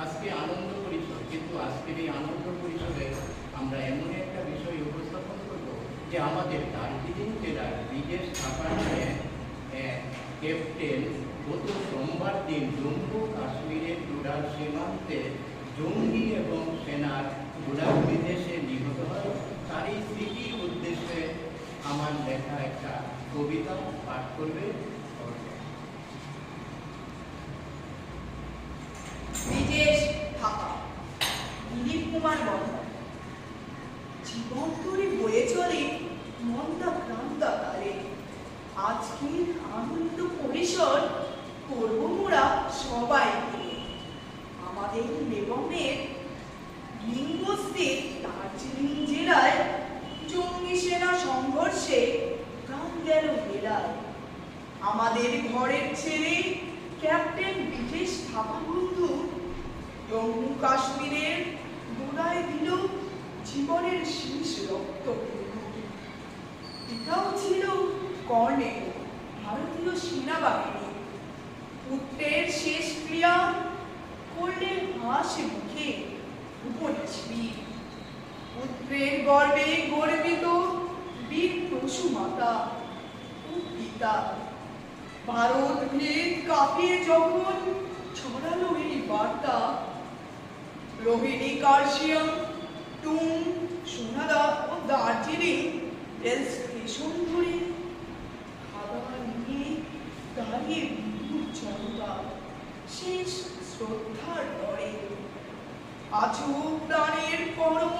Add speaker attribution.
Speaker 1: আজকে আনন্দ পরিষদ কিন্তু আজকের এই আনন্দ পরিষদে আমরা এমন একটা বিষয় উপস্থাপন করব যে আমাদের দার্জিলিং জেলার ব্রিজের ছাপান্নে ক্যাপ্টেন গত সোমবার দিন জম্মু কাশ্মীরের টুডাল সীমান্তে জঙ্গি এবং সেনার টুডাল বিদেশে নিহত হয়। তারই স্মৃতির উদ্দেশ্যে আমার লেখা একটা কবিতা পাঠ করবে
Speaker 2: বিদেশ ঢাকা জীবন ধরে বয়ে চলে মন্দা কালে আজকের আনন্দ পরিসর মোরা সবাই আমাদের বেগমের লিঙ্গস্থিত দার্জিলিং জেলায় জঙ্গি সেনা সংঘর্ষে প্রাণ গেল আমাদের ঘরের ছেলে ক্যাপ্টেন বিজেশ থাপা বন্ধু জম্মু কাশ্মীরের গোড়ায় দিল জীবনের শেষ রক্ত পিতাও ছিল কর্ণেল ভারতীয় সেনাবাহিনী। পুত্রের শেষ ক্রিয়া করলেন হাসি মুখে উপনিশ্রী পুত্রের গর্বে গর্বিত বীর পশু মাতা ও পিতা। ভারত ভেদ কাঁপিয়ে যখন ছড়ালো এই বার্তা রোহিণী কার্শিয়াম টুং সোনাদা ও দার্জিলিং রেল স্টেশন ধরে খাবার নিয়ে দাঁড়িয়ে বিদ্যুৎ জনতা শেষ শ্রদ্ধার পরে আছু প্রাণের পরম